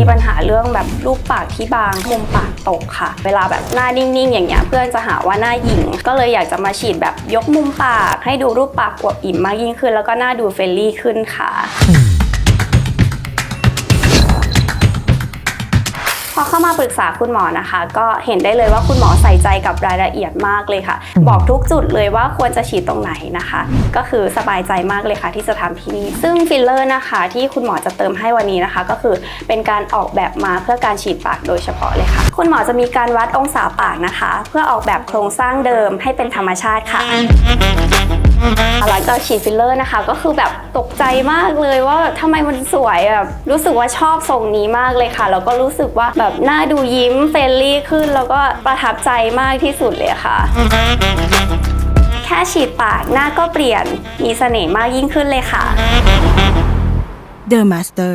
มีปัญหาเรื่องแบบรูปปากที่บางมุมปากตกค่ะ เวลาแบบหน้านิ่งๆ อย่างเงี้ยเพื่อนจะหาว่าหน้าหญิง ก็เลยอยากจะมาฉีดแบบยกมุมปาก ให้ดูรูปปากอวบอิ่มมากยิ่งขึ้น แล้วก็หน้าดูเฟรนลี่ขึ้นค่ะ มาปรึกษาคุณหมอนะคะ ก็เห็นได้เลยว่าคุณหมอใส่ใจกับรายละเอียดมากเลยค่ะ บอกทุกจุดเลยว่าควรจะฉีดตรงไหนนะคะ ก็คือสบายใจมากเลยค่ะ ที่จะทำที่นี่ ซึ่งฟิลเลอร์นะคะ ที่คุณหมอจะเติมให้วันนี้นะคะ ก็คือเป็นการออกแบบมาเพื่อการฉีดปากโดยเฉพาะเลยค่ะ คุณหมอจะมีการวัดองศาปากนะคะ เพื่อออกแบบโครงสร้างเดิมให้เป็นธรรมชาติค่ะ หลังจากฉีดฟิลเลอร์นะคะ ก็คือแบบตกใจมากเลยว่าทำไมมันสวยแบบรู้สึกว่าชอบทรงนี้มากเลยค่ะ แล้วก็รู้สึกว่าแบบหน้าดูยิ้มเฟรนลี่ขึ้น แล้วก็ประทับใจมากที่สุดเลยค่ะ แค่ฉีดปากหน้าก็เปลี่ยนมีเสน่ห์มากยิ่งขึ้นเลยค่ะ The Master